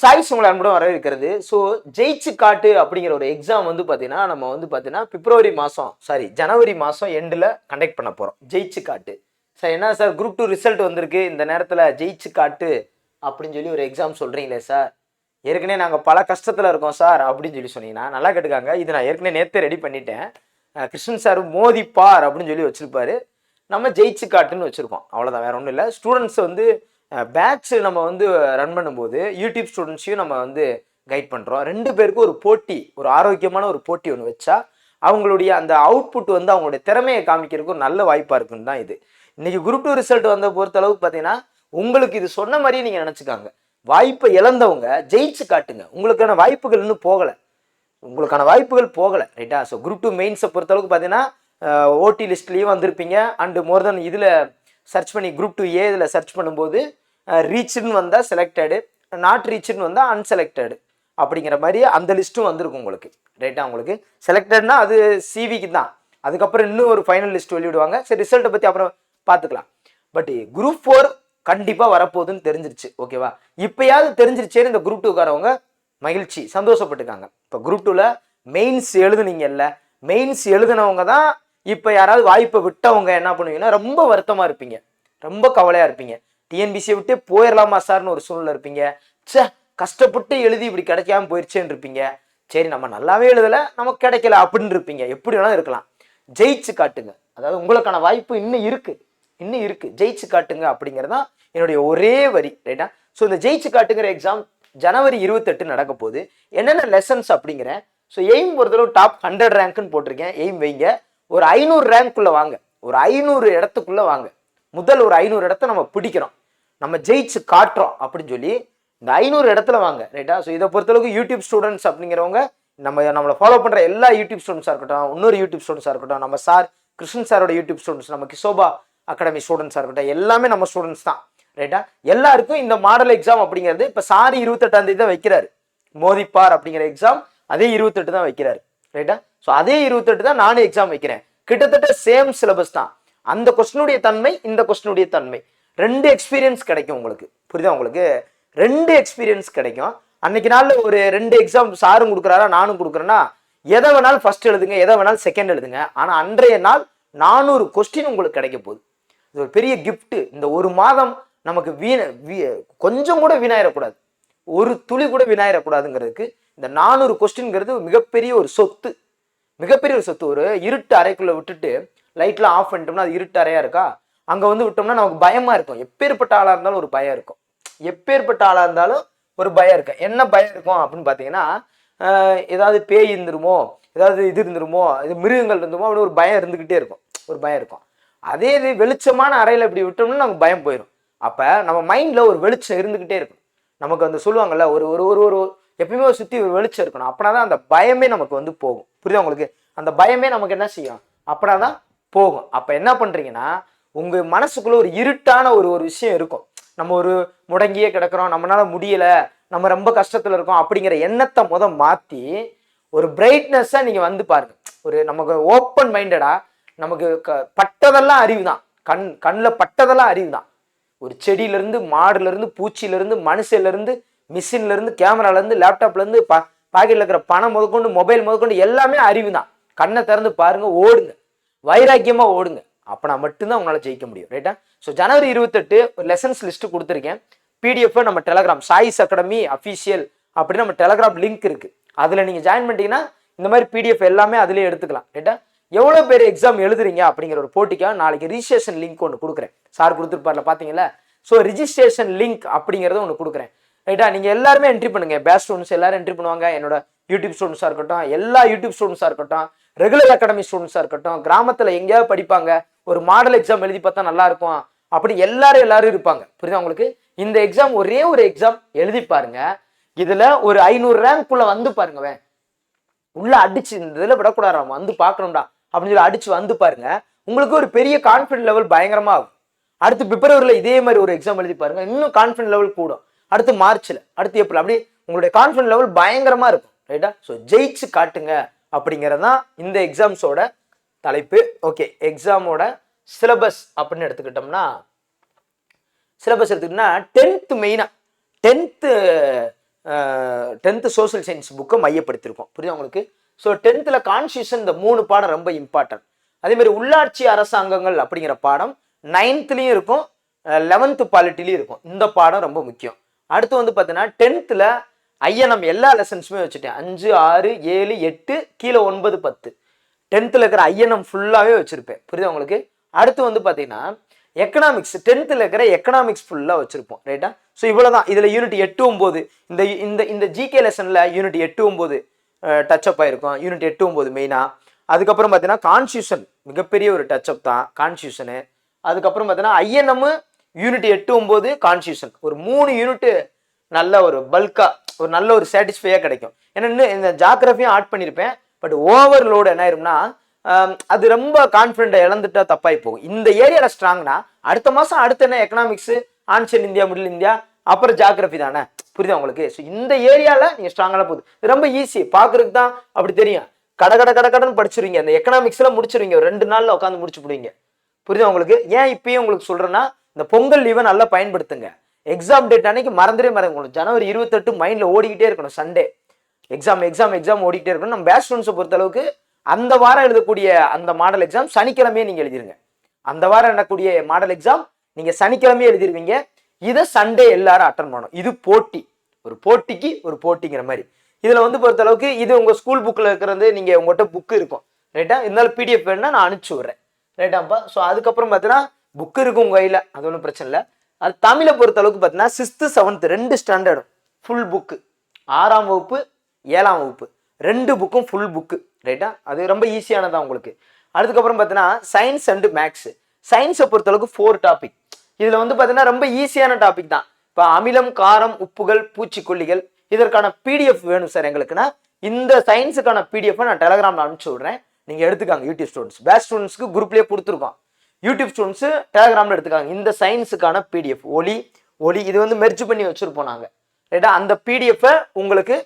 Choice உங்களை அன்புடன் வரவேற்கிறது. ஸோ ஜெயிச்சு காட்டு அப்படிங்கிற ஒரு எக்ஸாம் வந்து பார்த்தீங்கன்னா நம்ம வந்து பார்த்தீங்கன்னா பிப்ரவரி மாதம் சாரி ஜனவரி மாதம் எண்டில் கண்டக்ட் பண்ண போகிறோம் ஜெயிச்சு காட்டு. சார் என்ன சார் குரூப் டூ ரிசல்ட் வந்திருக்கு. இந்த நேரத்தில் ஜெயிச்சு காட்டு அப்படின்னு சொல்லி ஒரு எக்ஸாம் சொல்கிறீங்களே சார் ஏற்கனவே நாங்கள் பல கஷ்டத்தில் இருக்கோம் சார் அப்படின்னு சொல்லி சொன்னீங்கன்னா நல்லா கேட்டுக்காங்க. இது நான் ஏற்கனவே நேற்று ரெடி பண்ணிட்டேன். கிருஷ்ணன் சார் மோதிப்பார் அப்படின்னு சொல்லி வச்சுருப்பாரு. நம்ம ஜெயிச்சு காட்டுன்னு வச்சுருக்கோம். அவ்வளோதான் வேற ஒன்றும் இல்லை. ஸ்டூடெண்ட்ஸ் வந்து பேட்ச் நம்ம வந்து ரன் பண்ணும்போது யூடியூப் ஸ்டூடெண்ட்ஸையும் நம்ம வந்து கைட் பண்ணுறோம் ரெண்டு பேருக்கும் ஒரு போட்டி ஒரு ஆரோக்கியமான ஒரு போட்டி ஒன்று வச்சா அவங்களுடைய அந்த அவுட்புட் வந்து அவங்களுடைய திறமையை காமிக்கிறதுக்கு ஒரு நல்ல வாய்ப்பாக இருக்குன்னு தான் இது. இன்னைக்கு குரூப் டூ ரிசல்ட் வந்த பொறுத்தளவுக்கு பார்த்தீங்கன்னா உங்களுக்கு இது சொன்ன மாதிரியே நீங்கள் நினச்சிக்காங்க. வாய்ப்பை இழந்தவங்க ஜெயிச்சு காட்டுங்க. உங்களுக்கான வாய்ப்புகள் இன்னும் போகலை. உங்களுக்கான வாய்ப்புகள் போகலை ரைட்டா ஸோ குரூப் டூ மெயின்ஸை பொறுத்தளவுக்கு பார்த்தீங்கன்னா ஓடி லிஸ்ட்லேயும் வந்திருப்பீங்க. அண்டு மோர் தென் இதில் சர்ச் பண்ணி குரூப் டூ ஏ இதில் சர்ச் பண்ணும்போது ரீச்னு வந்தால் செலக்டடு நாட் ரீச்சுன்னு வந்தால் அன்செலக்டடு அப்படிங்கிற மாதிரி அந்த லிஸ்ட்டும் வந்திருக்கும் உங்களுக்கு. ரைட்டா உங்களுக்கு? செலக்டட்னா அது சிவிக்கு தான். அதுக்கப்புறம் இன்னும் ஒரு ஃபைனல் லிஸ்ட் வெளியிடுவாங்க சரி ரிசல்ட்டை பற்றி அப்புறம் பார்த்துக்கலாம் பட் குரூப் ஃபோர் கண்டிப்பாக வரப்போகுதுன்னு தெரிஞ்சிருச்சு. ஓகேவா இப்போயாவது தெரிஞ்சிருச்சேன்னு இந்த குரூப் டூக்காரவங்க மகிழ்ச்சி சந்தோஷப்பட்டுக்காங்க இப்போ குரூப் டூவில் மெயின்ஸ் எழுதுனீங்கல்ல மெயின்ஸ் எழுதுனவங்க தான் இப்போ யாராவது வாய்ப்பை விட்டவங்க என்ன பண்ணுவீங்கன்னா ரொம்ப வருத்தமாக இருப்பீங்க. ரொம்ப கவலையாக இருப்பீங்க. டிஎன்பிசியை விட்டு போயிடலாமா சார்னு ஒரு சூழ்நிலை இருப்பீங்க. ச்சே கஷ்டப்பட்டு எழுதி இப்படி கிடைக்காம போயிடுச்சேன்னு இருப்பீங்க. சரி நம்ம நல்லாவே எழுதலை நமக்கு கிடைக்கல அப்படின்னு இருப்பீங்க. எப்படி வேணாலும் இருக்கலாம். ஜெயிச்சு காட்டுங்க. அதாவது உங்களுக்கான வாய்ப்பு இன்னும் இருக்கு. இன்னும் இருக்கு. ஜெயிச்சு காட்டுங்க அப்படிங்கிறது தான் என்னுடைய ஒரே வரி. ரைட்டா? ஸோ இந்த ஜெயிச்சு காட்டுங்கிற எக்ஸாம் ஜனவரி இருபத்தெட்டு நடக்க போகுது. என்னென்ன லெசன்ஸ் அப்படிங்கிறேன் ஸோ எய்ம் பொறுத்தளவு டாப் ஹண்ட்ரட் ரேங்க்னு போட்டிருக்கேன். எய்ம் வைங்க. ஒரு ஐநூறு ரேங்க்குள்ளே வாங்க. ஒரு ஐநூறு இடத்துக்குள்ளே வாங்க. முதல் ஒரு ஐநூறு இடத்த நம்ம பிடிக்கிறோம். நம்ம ஜெயிச்சு காட்டுறோம் அப்படின்னு சொல்லி இந்த ஐநூறு இடத்துல வாங்க ரைட்டா ஸோ இதை பொறுத்தளவுக்கு யூடியூப் ஸ்டூடெண்ட்ஸ் அப்படிங்கிறவங்க நம்ம நம்மளை ஃபாலோ பண்ணுற எல்லா யூடியூப் ஸ்டூடெண்ட்ஸாக இருக்கட்டும் இன்னொரு யூடியூப் ஸ்டூடெண்ட்ஸாக இருக்கட்டும் நம்ம சார் கிருஷ்ணன் சாரோட யூடியூப் ஸ்டூடெண்ட்ஸ் நம்ம கிசோபா அகாடமி ஸ்டூடெண்ட்ஸாக இருக்கட்டும் எல்லாமே நம்ம ஸ்டூடெண்ட்ஸ் தான் ரைட்டா எல்லாருக்கும் இந்த மாடல் எக்ஸாம் அப்படிங்கிறது இப்போ சாரி இருபத்தெட்டாம் தேதி தான் வைக்கிறாரு. மோதிப்பார் அப்படிங்கிற எக்ஸாம் அதே இருபத்தெட்டு தான் வைக்கிறாரு ரைட்டா ஸோ அதே இருபத்தெட்டு தான் நானும் எக்ஸாம் வைக்கிறேன். கிட்டத்தட்ட சேம் சிலபஸ் தான். அந்த கொஸ்டினுடைய தன்மை இந்த கொஸ்டினுடைய தன்மை. ரெண்டு எக்ஸ்பீரியன்ஸ் கிடைக்கும் உங்களுக்கு. புரியுதா உங்களுக்கு? ரெண்டு எக்ஸ்பீரியன்ஸ் கிடைக்கும். அன்னைக்கு நாளில் ஒரு ரெண்டு எக்ஸாம் சாரும் கொடுக்குறாரா நானும் கொடுக்குறேன்னா எதை வேணாலும் ஃபஸ்ட் எழுதுங்க எதை வேணாலும் செகண்ட் எழுதுங்க. ஆனால் அன்றைய நாள் நானூறு கொஸ்டின் உங்களுக்கு கிடைக்க போகுது. இது ஒரு பெரிய கிஃப்ட்டு இந்த ஒரு மாதம் நமக்கு வீண வீ- கொஞ்சம் கூட வீணாயிடக்கூடாது ஒரு துளி கூட வீணாயிடக்கூடாதுங்கிறதுக்கு இந்த நானூறு கொஸ்டின்ங்கிறது மிகப்பெரிய ஒரு சொத்து. மிகப்பெரிய ஒரு சொத்து. ஒரு இருட்டு அறைக்குள்ளே விட்டுட்டு லைட்லாம் ஆஃப் பண்ணிட்டோம்னா அது இருட்டு அறையாக இருக்கா? அங்கே வந்து விட்டோம்னா நமக்கு பயமாக இருக்கும். எப்பேற்பட்ட ஆளாக இருந்தாலும் ஒரு பயம் இருக்கும். எப்பேற்பட்ட ஆளாக இருந்தாலும் ஒரு பயம் இருக்கும். என்ன பயம் இருக்கும் அப்படின்னு பார்த்தீங்கன்னா ஏதாவது பேய் இருந்துருமோ ஏதாவது இது இருந்துருமோ இது மிருகங்கள் இருந்துமோ அப்படின்னு ஒரு பயம் இருந்துக்கிட்டே இருக்கும். ஒரு பயம் இருக்கும். அதே இது வெளிச்சமான அறையில் இப்படி விட்டோம்னா நமக்கு பயம் போயிடும் அப்போ நம்ம மைண்டில் ஒரு வெளிச்சம் இருந்துக்கிட்டே இருக்கும். நமக்கு வந்து சொல்லுவாங்கல்ல ஒரு ஒரு ஒரு ஒரு எப்பயுமே ஒரு சுற்றி ஒரு வெளிச்சம் இருக்கணும். அப்படின்னா தான் அந்த பயமே நமக்கு வந்து போகும். புரியுதா உங்களுக்கு? அந்த பயமே நமக்கு என்ன செய்யும்? அப்படின்னா தான் போகும். அப்போ என்ன பண்ணுறீங்கன்னா உங்கள் மனசுக்குள்ள ஒரு இருட்டான ஒரு ஒரு விஷயம் இருக்கும். நம்ம ஒரு முடங்கியே கிடக்குறோம் நம்மளால முடியலை நம்ம ரொம்ப கஷ்டத்தில் இருக்கோம் அப்படிங்கிற எண்ணத்தை முத மாற்றி ஒரு பிரைட்னஸ்ஸாக நீங்கள் வந்து பாருங்க. ஒரு நமக்கு ஓப்பன் மைண்டடாக நமக்கு க- பட்டதெல்லாம் அறிவு தான். கண் கண்ணில் பட்டதெல்லாம் அறிவு தான். ஒரு செடியிலேருந்து மாடுலேருந்து பூச்சியிலேருந்து மனுஷிலேருந்து மிஷின்லேருந்து இருந்து லேப்டாப்லேருந்து இருந்து மிஷின்ல பா பாக்கெட்ல இருக்கிற பணம் முதற்கொண்டு மொபைல் முதற்கொண்டு எல்லாமே அறிவு தான். கண்ணை திறந்து பாருங்கள் ஓடுங்க. வைராக்கியமாக ஓடுங்க. அப்போனா மட்டும்தான் உங்களால் ஜெயிக்க முடியும் ரைட்டா ஸோ ஜனவரி இருபத்தெட்டு ஒரு லெசன்ஸ் லிஸ்ட் கொடுத்துருக்கேன். பிடிஎஃப் நம்ம டெலகிராம் சாய்ஸ் அகாடமி அஃபீஷியல் அப்படின்னு நம்ம டெலகிராம் லிங்க் இருக்கு. அதில் நீங்கள் ஜாயின் பண்ணிட்டீங்கன்னா இந்த மாதிரி பிடிஎஃப் எல்லாமே அதிலே எடுத்துக்கலாம் ரைட்டா எவ்வளோ பேர் எக்ஸாம் எழுதுறீங்க அப்படிங்கிற ஒரு போட்டிக்காக நாளைக்கு ரிஜிஸ்ட்ரேஷன் லிங்க் ஒன்று கொடுக்குறேன். சார் கொடுத்துருப்பார்ல பார்த்தீங்களா ஸோ ரிஜிஸ்ட்ரேஷன் லிங்க் அப்படிங்கிறத ஒன்று கொடுக்குறேன் ரைட்டா நீங்கள் எல்லாருமே என்ட்ரி பண்ணுங்க. பேஸ்ட் ஸ்டூடெண்ட்ஸ் எல்லாரும் என்ட்ரி பண்ணுவாங்க. என்னோட யூடியூப் ஸ்டூடெண்ட்ஸாக இருக்கட்டும் எல்லா யூடியூப் ஸ்டூடெண்ட்ஸாக இருக்கட்டும். ரெகுலர் அகாடமி ஸ்டூடெண்ட்ஸாக இருக்கட்டும் கிராமத்தில் எங்கேயாவது படிப்பாங்க ஒரு மாடல் எக்ஸாம் எழுதி பார்த்தா நல்லா இருக்கும் அப்படி எல்லாரும் எல்லாரும் இருப்பாங்க. புரியுதா உங்களுக்கு? இந்த எக்ஸாம் ஒரே ஒரு எக்ஸாம் எழுதி பாருங்க. இதுல ஒரு ஐநூறு ரேங்க்குள்ள வந்து பாருங்க உள்ள அடிச்சு இந்த இதில் விடக்கூடாது அவன் வந்து பார்க்கணும்டா அப்படின்னு சொல்லி அடிச்சு வந்து பாருங்க. உங்களுக்கு ஒரு பெரிய கான்ஃபிடன்ட் லெவல் பயங்கரமா ஆகும். அடுத்து பிப்ரவரியில் இதே மாதிரி ஒரு எக்ஸாம் எழுதி பாருங்க. இன்னும் கான்ஃபிடன்ட் லெவல் கூடும். அடுத்து மார்ச்ல அடுத்து ஏப்ரல் அப்படி உங்களுடைய கான்ஃபிடன்ட் லெவல் பயங்கரமா இருக்கும். ரைட்டா ஸோ ஜெயிச்சு காட்டுங்க. அப்படிங்கிறது தான் இந்த எக்ஸாம்ஸோட தலைப்பு. ஓகே எக்ஸாமோட சிலபஸ் அப்படின்னு எடுத்துக்கிட்டோம்னா சிலபஸ் எடுத்துக்கிட்டோம்னா டென்த்து மெயினாக டென்த்து டென்த்து சோஷியல் சயின்ஸ் புக்கை மையப்படுத்தியிருக்கோம். புரியுது உங்களுக்கு? ஸோ டென்த்தில் கான்ஸ்டியூஷன் இந்த மூணு பாடம் ரொம்ப இம்பார்ட்டன்ட் அதேமாதிரி உள்ளாட்சி அரசாங்கங்கள் அப்படிங்கிற பாடம் நைன்த்துலேயும் இருக்கும் லெவன்த்து பாலிட்டிலையும் இருக்கும். இந்த பாடம் ரொம்ப முக்கியம். அடுத்து வந்து பார்த்தீங்கன்னா டென்த்தில் ஐஎன்எம் எல்லா லெசன்ஸுமே வச்சுட்டேன். அஞ்சு ஆறு ஏழு எட்டு கீழே ஒன்பது பத்து. டென்த்தில் இருக்கிற ஐஎன்எம் ஃபுல்லாகவே வச்சுருப்பேன். புரியுதா உங்களுக்கு? அடுத்து வந்து பார்த்தீங்கன்னா எக்கனாமிக்ஸ் டென்த்தில் இருக்கிற எக்கனாமிக்ஸ் ஃபுல்லாக வச்சுருப்போம். ரைட்டா ஸோ இவ்வளோ தான் இதில் யூனிட் எட்டு ஒம்பது இந்த இந்த இந்த ஜிகே லெசனில் யூனிட் எட்டு ஒம்பது டச்சப் ஆயிருக்கும். யூனிட் எட்டு ஒம்பது மெயினாக அதுக்கப்புறம் பார்த்தீங்கன்னா கான்ஸ்டியூஷன் மிகப்பெரிய ஒரு டச்சப் தான். கான்ஸ்டியூஷனு அதுக்கப்புறம் பார்த்தீங்கன்னா ஐஎன்எம் யூனிட் எட்டு ஒம்பது கான்ஸ்டியூஷன் ஒரு மூணு யூனிட்டு நல்ல ஒரு பல்காக ஒரு நல்ல ஒரு சாட்டிஸ்ஃபையாக கிடைக்கும். ஏன்னா இன்னும் இந்த ஜாக்ரஃபியும் ஆட் பண்ணியிருப்பேன் பட் ஓவர்லோடு என்ன ஆயிரும்னா அது ரொம்ப கான்ஃபிடென்ட்டை இழந்துட்டா தப்பாகி போகும். இந்த ஏரியாவில் ஸ்ட்ராங்னா அடுத்த மாதம் அடுத்த என்ன economics ancient India middle India அப்புறம் ஜாக்ரஃபி தானே? புரியுதா உங்களுக்கு? ஸோ இந்த ஏரியாவில் நீங்கள் ஸ்ட்ராங்காக போகுது. ரொம்ப ஈஸி பார்க்குறதுக்கு தான் அப்படி தெரியும். கட கட கட கடன் படிச்சிருவீங்க. அந்த எக்கனாமிக்ஸ்லாம் முடிச்சிருவீங்க. ரெண்டு நாளில் உட்காந்து முடிச்சு போடுவீங்க. புரியுதா உங்களுக்கு? ஏன் இப்பயும் உங்களுக்கு சொல்கிறேன்னா இந்த பொங்கல் லீவை நல்லா பயன்படுத்துங்க. எக்ஸாம் டேட் அன்னைக்கு மறந்துடே மறந்து ஜனவரி இருபத்தெட்டு மைண்டில் ஓடிக்கிட்டே இருக்கணும் சண்டே எக்ஸாம் எக்ஸாம் எக்ஸாம் ஓடிக்கிட்டே இருக்கணும். நம்ம பேஸ்ட் ஸ்டூடெண்ட்ஸை பொறுத்த அளவுக்கு அந்த வாரம் எழுதக்கூடிய அந்த மாடல் எக்ஸாம் சனிக்கிழமையே நீங்கள் எழுதிருங்க. அந்த வாரம் எழுதக்கூடிய மாடல் எக்ஸாம் நீங்கள் சனிக்கிழமையே எழுதிருவீங்க. இதை சண்டே எல்லாரும் அட்டன் பண்ணணும். இது போட்டி. ஒரு போட்டிக்கு ஒரு போட்டிங்கிற மாதிரி. இதில் வந்து பொறுத்த அளவுக்கு இது உங்கள் ஸ்கூல் புக்கில் இருக்கிறது நீங்கள் உங்கள்கிட்ட புக்கு இருக்கும். ரைட்டா இருந்தாலும் பிடிஎஃப் வேணும்னா நான் அனுப்பிச்சி விட்றேன். ரைட்டாப்பா ஸோ அதுக்கப்புறம் பார்த்தீங்கன்னா புக்கு இருக்கும் உங்கள் கையில். அது ஒன்றும் பிரச்சனை இல்லை. அது தமிழை பொறுத்த அளவுக்கு பார்த்தீங்கன்னா சிக்ஸ்த்து செவன்த்து ரெண்டு ஸ்டாண்டர்டும் ஃபுல் புக்கு ஆறாம் வகுப்பு ஏழாம் வகுப்பு. ரெண்டு புக்கும் ஃபுல் புக்கு ரைட்டா அது ரொம்ப ஈஸியானதான் உங்களுக்கு. அதுக்கப்புறம் பார்த்தீங்கன்னா சயின்ஸ் அண்டு மேக்ஸ் சயின்ஸை பொறுத்தளவுக்கு ஃபோர் டாபிக் இதில் வந்து பார்த்தீங்கன்னா ரொம்ப ஈஸியான டாபிக் தான். இப்போ அமிலம் காரம் உப்புகள் பூச்சிக்கொல்லிகள் இதற்கான பிடிஎஃப் வேணும் சார் எங்களுக்குன்னா. இந்த சயின்ஸுக்கான பிடிஎஃப் நான் டெலகிராமில் அனுப்பிச்சி விட்றேன். நீங்கள் எடுத்துக்காங்க யூடியூப் ஸ்டூடெண்ட்ஸ் பேஸ்ட் ஸ்டூடெண்ட்ஸ்க்கு குரூப்லேயே கொடுத்துருக்கோம். யூடியூப் ஸ்டூடெண்ட்ஸு டெலகிராமில் எடுத்துக்காங்க. இந்த சயின்ஸுக்கான பிடிஎஃப் ஒலி ஒலி இது வந்து மெர்ஜ் பண்ணி வச்சுருப்போம் நாங்கள் ரைட்டா அந்த பிடிஎஃப்பை உங்களுக்கு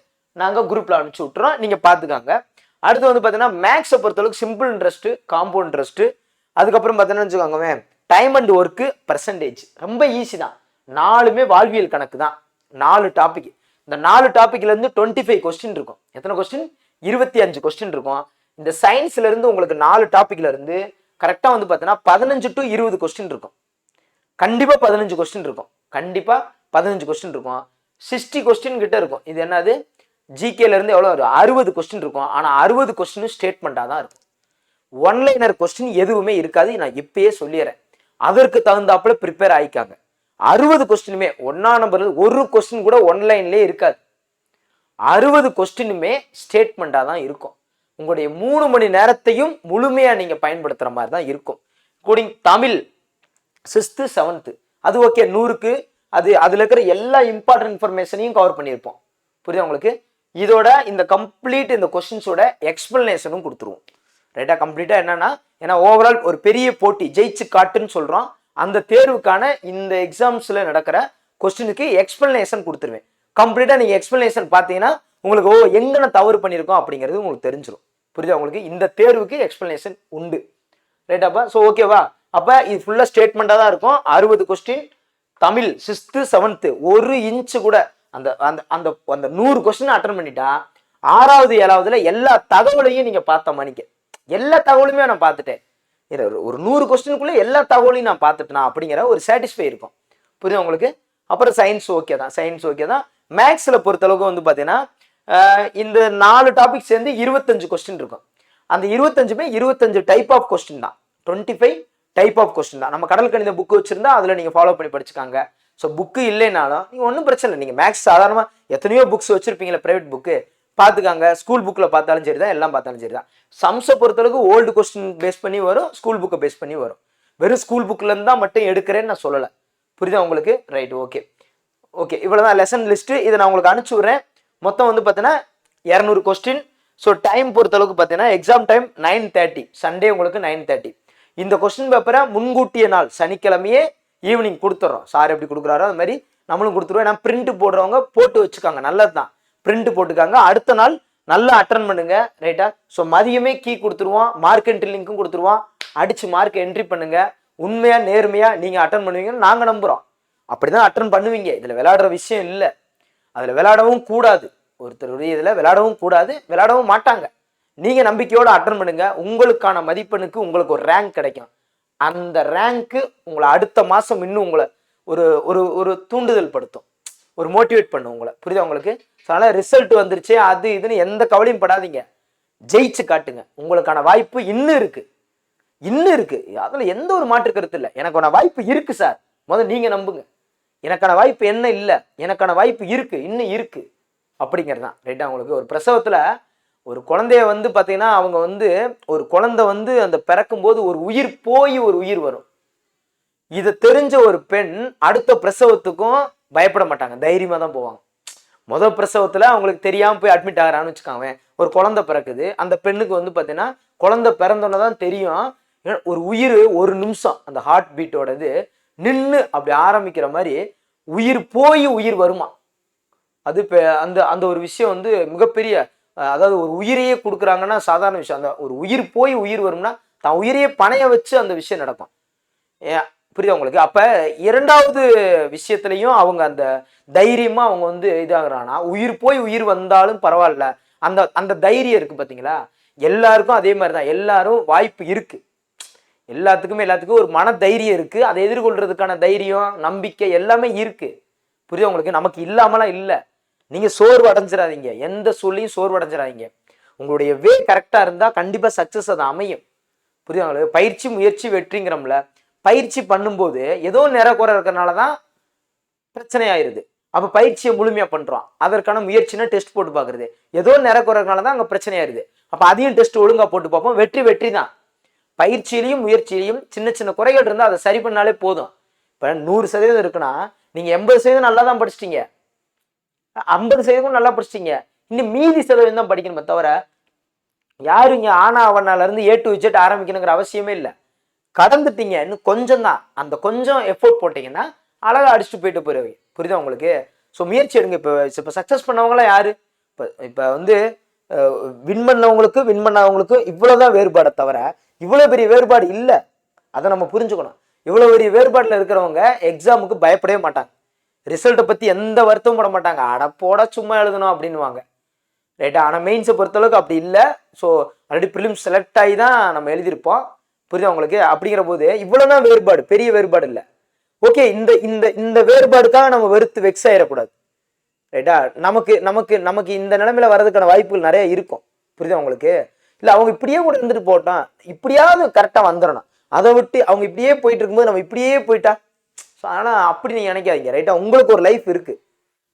நாங்கள் குரூப்பில் அனுப்பிச்சி விட்றோம் நீங்கள் பார்த்துக்காங்க அடுத்து வந்து பார்த்தீங்கன்னா மேக்ஸை பொறுத்தளவுக்கு சிம்பிள் இன்ட்ரெஸ்ட்டு காம்பவுண்ட் இன்ட்ரெஸ்ட்டு அதுக்கப்புறம் பார்த்தீங்கன்னா வச்சுக்கோங்க டைம் அண்ட் ஒர்க்கு பர்சன்டேஜ் ரொம்ப ஈஸி தான். நாலுமே வாழ்வியல் கணக்கு தான். நாலு டாபிக் இந்த நாலு டாப்பிக்லேருந்து டுவெண்ட்டி ஃபைவ் கொஸ்டின் இருக்கும். எத்தனை கொஸ்டின் இருபத்தி அஞ்சு கொஸ்டின் இருக்கும். இந்த சயின்ஸ்லேருந்து உங்களுக்கு நாலு டாப்பிக்லேருந்து கரெக்டாக வந்து பார்த்தீங்கன்னா பதினஞ்சு டு இருபது கொஸ்டின் இருக்கும். கண்டிப்பாக பதினஞ்சு கொஸ்டின் இருக்கும். கண்டிப்பாக பதினஞ்சு கொஸ்டின் இருக்கும். சிக்ஸ்டி கொஸ்டின் கிட்ட இருக்கும். இது என்னது? ஜிகேலேருந்து எவ்வளோ வரும்? அறுபது கொஸ்டின் இருக்கும். ஆனால் அறுபது கொஸ்டினும் ஸ்டேட்மெண்ட்டாக தான் இருக்கும். ஒன்லைனர் கொஸ்டின் எதுவுமே இருக்காது. நான் இப்பயே சொல்லிடுறேன் அதற்கு தகுந்தாப்புல ப்ரிப்பேர் ஆயிக்காங்க. அறுபது கொஸ்டினுமே ஒன்னா நம்பர் ஒரு கொஸ்டின் கூட ஒன்லைன்லேயே இருக்காது. அறுபது கொஸ்டினுமே ஸ்டேட்மெண்ட்டாக தான் இருக்கும். உங்களுடைய மூணு மணி நேரத்தையும் முழுமையாக நீங்கள் பயன்படுத்துகிற மாதிரி தான் இருக்கும். இன்க்ளூடிங் தமிழ் சிக்ஸ்த்து செவன்த்து அது ஓகே நூறுக்கு அது அதில் இருக்கிற எல்லா இம்பார்ட்டன்ட் இன்ஃபர்மேஷனையும் கவர் பண்ணியிருப்போம். புரியுதா உங்களுக்கு? இதோட இந்த கம்ப்ளீட் இந்த கொஸ்டின்ஸோட எக்ஸ்பிளனேஷனும் கொடுத்துருவோம். ரைட்டாக கம்ப்ளீட்டாக என்னன்னா ஏன்னா ஓவரால் ஒரு பெரிய போட்டி ஜெயிச்சு காட்டுன்னு சொல்கிறோம் அந்த தேர்வுக்கான இந்த எக்ஸாம்ஸில் நடக்கிற கொஸ்டினுக்கு எக்ஸ்பிளனேஷன் கொடுத்துருவேன். கம்ப்ளீட்டாக நீங்கள் எக்ஸ்பிளனேஷன் பார்த்தீங்கன்னா உங்களுக்கு ஓ எங்கே நான் தவறு பண்ணியிருக்கோம் அப்படிங்கிறது உங்களுக்கு தெரிஞ்சிடும் புரியுதா உங்களுக்கு? இந்த தேர்வுக்கு எக்ஸ்பிளனேஷன் உண்டு. ரைட்டாப்பா ஸோ ஓகேவா அப்போ இது ஃபுல்லாக ஸ்டேட்மெண்ட்டாக தான் இருக்கும். அறுபது கொஸ்டின் தமிழ் சிக்ஸ்த்து செவன்த்து ஒரு இன்ச்சு கூட. அந்த அந்த அந்த அந்த நூறு கொஸ்டின் அட்டன் பண்ணிட்டா ஆறாவது ஏழாவதுல எல்லா தகவலையும் நீங்கள் பார்த்த மணிக்க. எல்லா தகவலுமே நான் பார்த்துட்டேன். இது ஒரு- ஒரு நூறு கொஸ்டினுக்குள்ளே எல்லா தகவலையும் நான் பார்த்துட்டேனா அப்படிங்கிற ஒரு சாட்டிஸ்ஃபை இருக்கும். புரியுது உங்களுக்கு? அப்புறம் சயின்ஸ் ஓகே தான். சயின்ஸ் ஓகே தான். மேக்ஸில் பொறுத்தளவுக்கு வந்து பார்த்தீங்கன்னா இந்த நாலு டாபிக் சேர்ந்து இருபத்தஞ்சு கொஸ்டின் இருக்கும். அந்த இருபத்தஞ்சுமே இருபத்தஞ்சு டைப் ஆஃப் கொஸ்டின் தான். Twenty five type of question தான். நம்ம கடல் கணித புக்கு வச்சிருந்தா அதில் நீங்கள் ஃபாலோ பண்ணி படிச்சுக்காங்க. ஸோ புக்கு இல்லைனாலும் நீங்கள் ஒன்றும் பிரச்சனை இல்லை. நீங்கள் மேக்ஸ் சாதாரணமாக எத்தனையோ புக்ஸ் வச்சுருப்பீங்களா ப்ரைவேட் புக்கு பார்த்துக்காங்க. ஸ்கூல் புக்கில் பார்த்தாலும் சரி தான் எல்லாம் பார்த்தாலும் சரி தான் சம்ஸை பொறுத்தளவுக்கு ஓல்டு கொஸ்டின் பேஸ் பண்ணி வரும் ஸ்கூல் புக்கை பேஸ் பண்ணி வரும். வெறும் ஸ்கூல் புக்லேருந்து தான் மட்டும் எடுக்கிறேன்னு நான் சொல்லலை. புரியுதா உங்களுக்கு? ரைட் ஓகே ஓகே இவ்வளோதான் லெசன் லிஸ்ட்டு இதை நான் உங்களுக்கு அனுப்பிச்சி விட்றேன். மொத்தம் வந்து பார்த்தீங்கன்னா இரநூறு கொஸ்டின் ஸோ டைம் பொறுத்தளவுக்கு பார்த்தீங்கன்னா exam time nine thirty Sunday உங்களுக்கு நைன் தேர்ட்டி இந்த கொஸ்டின் பேப்பரை முன்கூட்டிய நாள் சனிக்கிழமையே ஈவினிங் கொடுத்துட்றோம் சார் எப்படி கொடுக்குறாரோ அது மாதிரி நம்மளும் கொடுத்துருவோம். ஏன்னா பிரிண்ட் போடுறவங்க போட்டு வச்சுக்காங்க. நல்லது தான் பிரிண்ட் போட்டுக்காங்க. அடுத்த நாள் நல்லா அட்டன் பண்ணுங்க. ரைட்டா ஸோ மதியமே கீ கொடுத்துருவோம். மார்க் என்ட்ரி லிங்க்கும் கொடுத்துருவோம். அடிச்சு மார்க் என்ட்ரி பண்ணுங்க. உண்மையா நேர்மையா நீங்க அட்டன் பண்ணுவீங்கன்னு நாங்க நம்புறோம். அப்படிதான் அட்டன் பண்ணுவீங்க. இதுல விளையாடுற விஷயம் இல்லை. அதில் விளையாடவும் கூடாது. ஒருத்தருடைய இதில் விளையாடவும் கூடாது விளையாடவும் மாட்டாங்க. நீங்கள் நம்பிக்கையோடு அட்டன் பண்ணுங்கள் உங்களுக்கான மதிப்பெண்ணுக்கு உங்களுக்கு ஒரு ரேங்க் கிடைக்கும். அந்த ரேங்க்கு உங்களை அடுத்த மாதம் இன்னும் உங்களை ஒரு ஒரு ஒரு தூண்டுதல் படுத்தும். ஒரு மோட்டிவேட் பண்ணும் உங்களை. புரியுதா உங்களுக்கு? அதனால் ரிசல்ட் வந்துருச்சு அது இதுன்னு எந்த கவலையும் படாதீங்க. ஜெயிச்சு காட்டுங்க. உங்களுக்கான வாய்ப்பு இன்னும் இருக்குது இன்னும் இருக்குது அதில் எந்த ஒரு மாற்று கருத்து இல்லை. எனக்கான வாய்ப்பு இருக்குது சார் முதல்ல நீங்கள் நம்புங்க. எனக்கான வாய்ப்பு என்ன இல்லை? எனக்கான வாய்ப்பு இருக்குது இன்னும் இருக்குது அப்படிங்கிறது தான். ரைட்டா உங்களுக்கு ஒரு பிரசவத்தில் ஒரு குழந்தைய வந்து பார்த்தீங்கன்னா அவங்க வந்து ஒரு குழந்தை வந்து அந்த பிறக்கும்போது ஒரு உயிர் போய் ஒரு உயிர் வரும். இதை தெரிஞ்ச ஒரு பெண் அடுத்த பிரசவத்துக்கும் பயப்பட மாட்டாங்க. தைரியமாக தான் போவாங்க. முதல் பிரசவத்தில் அவங்களுக்கு தெரியாமல் போய் அட்மிட் ஆகிறான்னு வச்சுக்காங்க. ஒரு குழந்தை பிறக்குது. அந்த பெண்ணுக்கு வந்து பார்த்தீங்கன்னா குழந்தை பிறந்தோன்னே தான் தெரியும். ஒரு உயிர் ஒரு நிமிஷம். அந்த ஹார்ட் பீட்டோடது நின்று அப்படி ஆரம்பிக்கிற மாதிரி உயிர் போய் உயிர் வருமா? அது இப்போ அந்த அந்த ஒரு விஷயம் வந்து மிகப்பெரிய அதாவது ஒரு உயிரையே கொடுக்குறாங்கன்னா சாதாரண விஷயம். அந்த ஒரு உயிர் போய் உயிர் வரும்னா தான் உயிரையே பணைய வச்சு அந்த விஷயம் நடக்கும். ஏன் புரியுதா உங்களுக்கு? அப்போ இரண்டாவது விஷயத்துலையும் அவங்க அந்த தைரியமாக அவங்க வந்து இதாகிறாங்கன்னா உயிர் போய் உயிர் வந்தாலும் பரவாயில்ல. அந்த அந்த தைரியம் இருக்குது பார்த்தீங்களா எல்லாருக்கும் அதே மாதிரி தான் எல்லாரும் வாய்ப்பு இருக்குது எல்லாத்துக்குமே எல்லாத்துக்கும் ஒரு மன தைரியம் இருக்குது அதை எதிர்கொள்றதுக்கான தைரியம் நம்பிக்கை எல்லாமே இருக்குது புரியுது உங்களுக்கு? நமக்கு இல்லாமலாம் இல்லை. நீங்கள் சோர்வு அடைஞ்சிடாதீங்க எந்த சொல்லையும் சோர்வு அடைஞ்சிடாதீங்க உங்களுடைய வே கரெக்டாக இருந்தால் கண்டிப்பாக சக்ஸஸ் அது அமையும். புரியுது உங்களுக்கு? பயிற்சி முயற்சி வெற்றிங்கிறோம்ல. பயிற்சி பண்ணும்போது ஏதோ நிற குறை இருக்கிறனால தான் பிரச்சனையாயிருது. அப்போ பயிற்சியை முழுமையாக பண்ணுறோம் அதற்கான முயற்சினா டெஸ்ட் போட்டு பார்க்குறது ஏதோ நிற குறை தான் அங்கே பிரச்சனை ஆயிருது அதையும் டெஸ்ட் ஒழுங்காக போட்டு பார்ப்போம். வெற்றி வெற்றி தான் பயிற்சியிலையும் முயற்சியிலையும் சின்ன சின்ன குறைகள் இருந்தால் அதை சரி பண்ணாலே போதும். இப்போ நூறு சதவீதம் இருக்குன்னா நீங்கள் எண்பது சதவீதம் நல்லா தான் படிச்சிட்டீங்க. ஐம்பது சதவீதம் நல்லா படிச்சிட்டீங்க. இன்னும் மீதி சதவீதம் தான் படிக்கணுமே தவிர யாரும் இங்கே ஆனா அவனாலேருந்து ஏ டு விஜெட் ஆரம்பிக்கணுங்கிற அவசியமே இல்லை. கடந்துட்டீங்க இன்னும் கொஞ்சம் தான். அந்த கொஞ்சம் எஃபோர்ட் போட்டிங்கன்னா அழகாக அடிச்சுட்டு போயிட்டு போயிருவீங்க. புரியுதா உங்களுக்கு? ஸோ முயற்சி எடுங்க. இப்போ இப்போ சக்ஸஸ் பண்ணவங்களாம் யார்? இப்போ இப்போ வந்து வின் பண்ணவங்களுக்கு வின் பண்ணவங்களுக்கு இவ்வளோதான் வேறுபாடை தவிர இவ்வளோ பெரிய வேறுபாடு இல்லை. அதை நம்ம புரிஞ்சுக்கணும். இவ்வளோ பெரிய வேறுபாட்டில் இருக்கிறவங்க எக்ஸாமுக்கு பயப்படவே மாட்டாங்க. ரிசல்ட்டை பற்றி எந்த வருத்தமும் பட மாட்டாங்க. அடப்போட சும்மா எழுதணும் அப்படின்னுவாங்க. ரைட்டா ஆனால் மெயின்ஸை பொறுத்தளவுக்கு அப்படி இல்லை. ஸோ ஆல்ரெடி ப்ரிலிம் செலக்ட் ஆகி தான் நம்ம எழுதியிருப்போம். புரியுதா உங்களுக்கு? அப்படிங்கிற போது இவ்வளோதான் வேறுபாடு. பெரிய வேறுபாடு இல்லை. ஓகே இந்த இந்த இந்த வேறுபாடுக்காக நம்ம வெறுத்து வெக்ஸ் ஆயிடக்கூடாது. ரைட்டா நமக்கு நமக்கு நமக்கு இந்த நிலைமையில வர்றதுக்கான வாய்ப்புகள் நிறைய இருக்கும். புரியுதா உங்களுக்கு? இல்லை அவங்க இப்படியே கூட இருந்துட்டு போட்டோம் இப்படியாவது கரெக்டாக வந்துடணும். அதை விட்டு அவங்க இப்படியே போயிட்டு இருக்கும்போது நம்ம இப்படியே போயிட்டா ஸோ ஆனால் அப்படி நீங்கள் நினைக்காதீங்க ரைட்டா உங்களுக்கு ஒரு லைஃப் இருக்கு.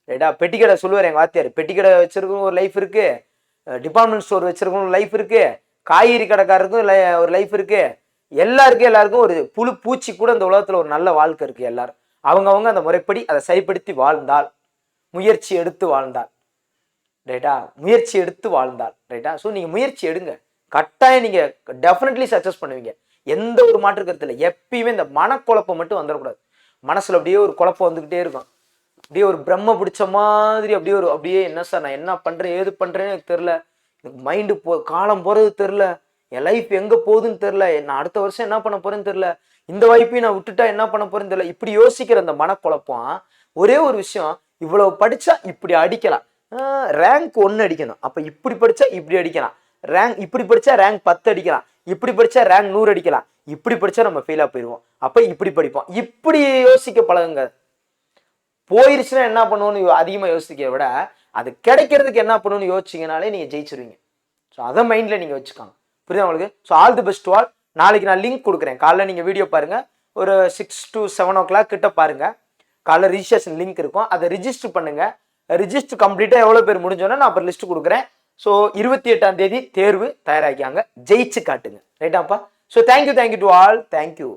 ரைட்டா பெட்டிக்கடை சொல்லுவார் எங்கள் வாத்தியார். பெட்டிக்கடை வச்சிருக்கணும் ஒரு லைஃப் இருக்கு. டிபார்ட்மெண்ட் ஸ்டோர் வச்சிருக்கணும் ஒரு லைஃப் இருக்கு. காய்கறி கடைக்காரருக்கும் ஒரு லைஃப் இருக்கு. எல்லாருக்கும் எல்லாருக்கும் ஒரு புழு பூச்சி கூட இந்த உலகத்தில் ஒரு நல்ல வாழ்க்கை இருக்கு எல்லாரும். அவங்கவுங்க அந்த முறைப்படி அதை சரிப்படுத்தி வாழ்ந்தால் முயற்சி எடுத்து வாழ்ந்தால். ரைட்டா? முயற்சி எடுத்து வாழ்ந்தால் ரைட்டா? ஸோ நீங்கள் முயற்சி எடுங்க. கட்டாயம் நீங்கள் டெஃபினெட்லி சக்ஸஸ் பண்ணுவீங்க. எந்த ஒரு மாற்று கருத்து இல்லை. எப்பயுமே இந்த மனக்குழப்பம் மட்டும் வந்துடக்கூடாது. மனசில் அப்படியே ஒரு குழப்பம் வந்துக்கிட்டே இருக்கும். அப்படியே ஒரு பிரம்ம பிடிச்ச மாதிரி அப்படியே ஒரு அப்படியே என்ன சார் நான் என்ன பண்ணுறேன் ஏது பண்ணுறேன்னு எனக்கு தெரில எனக்கு மைண்டு போ காலம் போகிறது தெரில என் லைஃப் எங்கே போகுதுன்னு தெரில நான் அடுத்த வருஷம் என்ன பண்ண போகிறேன்னு தெரில இந்த வாய்ப்பையும் நான் விட்டுட்டா என்ன பண்ண போகிறேன்னு தெரில இப்படி யோசிக்கிற அந்த மனக்குழப்பம் ஒரே ஒரு விஷயம் இவ்வளவு படித்தா இப்படி அடிக்கலாம். ரேங்க் ஒன்று அடிக்கணும். அப்போ இப்படி படித்தா இப்படி அடிக்கலாம். ரேங்க் இப்படி படித்தா ரேங்க் பத்து அடிக்கலாம். இப்படி படித்தா ரேங்க் நூறு அடிக்கலாம். இப்படி படித்தா நம்ம ஃபெயிலாக போயிடுவோம் அப்போ இப்படி படிப்போம். இப்படி யோசிக்க பழகுங்க. போயிருச்சுன்னா என்ன பண்ணணும்னு அதிகமாக யோசிக்க விட அது கிடைக்கிறதுக்கு என்ன பண்ணணும்னு யோசிச்சிங்கனாலே நீங்கள் ஜெயிச்சிருவீங்க. ஸோ அதை மைண்டில் நீங்கள் வச்சுக்கோங்க. புரியுதா உங்களுக்கு? So all the best all நாளைக்கு நான் லிங்க் கொடுக்குறேன். காலைல நீங்கள் வீடியோ பாருங்கள் ஒரு six to seven o'clock கிட்ட பாருங்கள் காலைல ரிஜிஸ்ட்ரேஷன் லிங்க் இருக்கும். அதை ரிஜிஸ்டர் பண்ணுங்கள் ரிஜிஸ்டர் கம்ப்ளீட்டாக எவ்வளோ பேர் முடிஞ்சோன்னா நான் அப்புறம் லிஸ்ட் கொடுக்குறேன். ஸோ இருபத்தி எட்டாம் தேதி தேர்வு தயாராக்கியாங்க ஜெயிச்சு காட்டுங்க. ரைட்டாப்பா so thank you thank you to all thank you